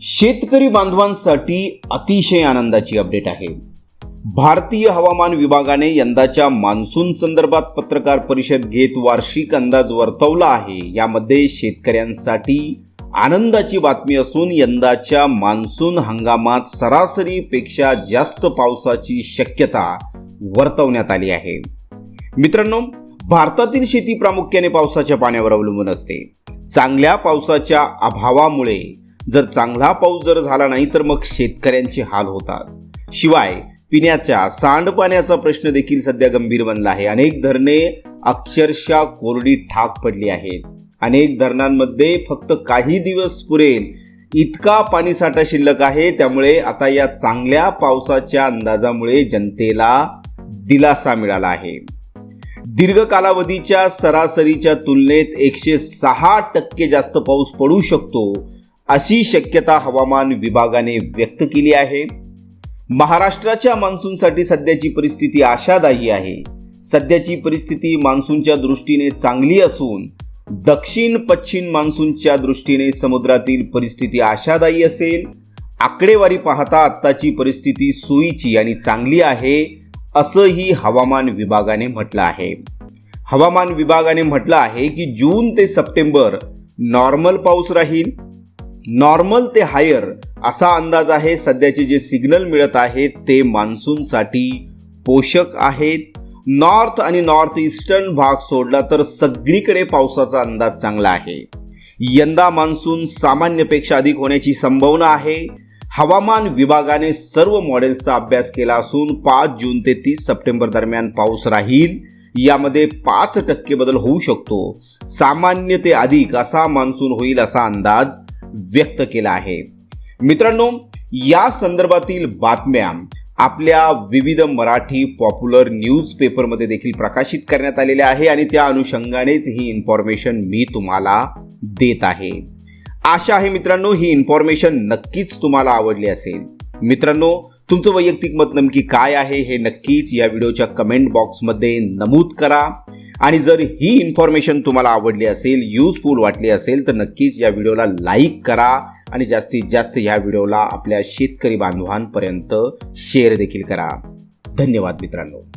शेतकरी बांधवांसाठी अतिशय आनंदाची अपडेट आहे. भारतीय हवामान विभागाने यंदाच्या मान्सून संदर्भात पत्रकार परिषद घेत वार्षिक अंदाज वर्तवला आहे. यामध्ये शेतकऱ्यांसाठी आनंदाची बातमी असून यंदाच्या मान्सून हंगामात सरासरीपेक्षा जास्त पावसाची शक्यता वर्तवण्यात आली आहे. मित्रांनो भारतातील शेती प्रामुख्याने पावसाच्या पाण्यावर अवलंबून असते. चांगल्या पावसाच्या अभावामुळे जर चांगला पाऊस जर झाला नाही तर मग शेतकऱ्यांचे हाल होतात. शिवाय पिण्याच्या सांडपाण्याचा प्रश्न देखील सध्या गंभीर बनला आहे. अनेक धरणे अक्षरशः कोरडी ठाक पडली आहेत. अनेक धरणांमध्ये फक्त काही दिवस पुरेल इतका पाणीसाठा शिल्लक आहे. त्यामुळे आता या चांगल्या पावसाच्या अंदाजामुळे जनतेला दिलासा मिळाला आहे. दीर्घ कालावधीच्या सरासरीच्या तुलनेत एकशे सहा टक्के जास्त पाऊस पडू शकतो अशी शक्यता हवामान विभागाने व्यक्त केली आहे. महाराष्ट्राच्या मान्सूनसाठी सध्याची परिस्थिती आशादायी आहे. सध्याची परिस्थिती मान्सूनच्या दृष्टीने चांगली असून दक्षिण पश्चिम मान्सूनच्या दृष्टीने समुद्रातील परिस्थिती आशादायी असेल. आकडेवारी पाहता आत्ताची परिस्थिती सोयीची आणि चांगली आहे असंही हवामान विभागाने म्हटलं आहे. हवामान विभागाने म्हटलं आहे की जून ते सप्टेंबर नॉर्मल पाऊस राहील नॉर्मल ते हायर असा अंदाज आहे. सध्याचे जे सिग्नल मिळत आहेत ते मान्सूनसाठी पोषक आहेत. नॉर्थ आणि नॉर्थ ईस्टर्न भाग सोडला तर सगळीकडे पावसाचा अंदाज चांगला आहे. यंदा मान्सून सामान्यपेक्षा अधिक होण्याची संभावना आहे. हवामान विभागाने सर्व मॉडेल्सचा अभ्यास केला असून पाच जून ते तीस सप्टेंबर दरम्यान पाऊस राहील. यामध्ये पाच टक्के बदल होऊ शकतो. सामान्य ते अधिक असा मान्सून होईल असा अंदाज व्यक्त केला आहे. मित्रांनो या संदर्भातील बातम्या आपल्या विविध मराठी पॉप्युलर न्यूजपेपरमध्ये देखील प्रकाशित करण्यात आलेल्या आहे आणि त्या अनुषंगानेच ही इन्फॉर्मेशन मी तुम्हाला देत आहे. आशा आहे मित्रांनो ही इन्फॉर्मेशन नक्कीच तुम्हाला आवडली असेल. मित्रांनो तुमचं वैयक्तिक मत नेमकी काय आहे हे नक्कीच या व्हिडिओच्या कमेंट बॉक्समध्ये नमूद करा. आणि जर ही इन्फॉर्मेशन तुम्हाला आवडली असेल यूजफुल वाटली असेल तर नक्कीच या व्हिडिओला लाईक करा आणि जास्तीत जास्त ह्या व्हिडिओला आपल्या शेतकरी बांधवांपर्यंत शेअर देखील करा. धन्यवाद मित्रांनो.